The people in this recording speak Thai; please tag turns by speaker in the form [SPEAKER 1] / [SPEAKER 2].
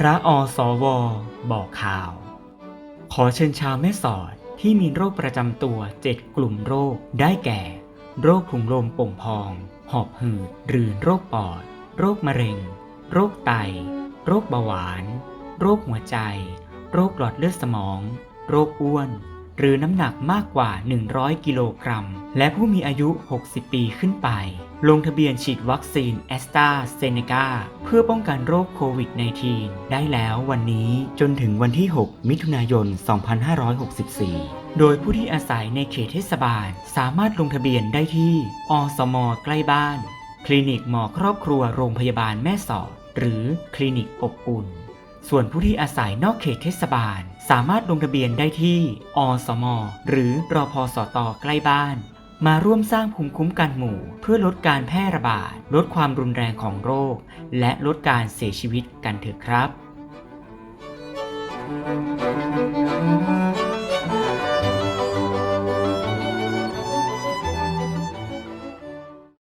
[SPEAKER 1] พระอสว บอกข่าว ขอเชิญชาวแม่สอดที่มีโรคประจำตัว7กลุ่มโรคได้แก่ โรคถุงลมป่งพอง หอบหืดหรือโรคปอด โรคมะเร็ง โรคไต โรคเบาหวาน โรคหัวใจ โรคหลอดเลือดสมอง โรคอ้วน หรือน้ำหนักมากกว่า 100 กิโลกรัม และผู้มีอายุ 60 ปีขึ้นไป ลงทะเบียนฉีดวัคซีนแอสตราเซเนกาเพื่อป้องกันโรคโควิด -19 ได้แล้ววันนี้จนถึงวันที่ 6 มิถุนายน 2564 โดยผู้ที่อาศัยในเขตเทศบาล สามารถลงทะเบียนได้ที่ อสม ใกล้บ้าน คลินิกหมอครอบครัวโรงพยาบาลแม่สอด หรือคลินิกอบอุ่น ส่วนผู้ที่อาศัยนอกเขตเทศบาล สามารถลงทะเบียนได้ที่อสม หรือรอพสตใกล้บ้าน มาร่วมสร้างภูมิคุ้มกันหมู่ เพื่อลดการแพร่ระบาด ลดความรุนแรงของโรค และลดการเสียชีวิตกันเถอะครับ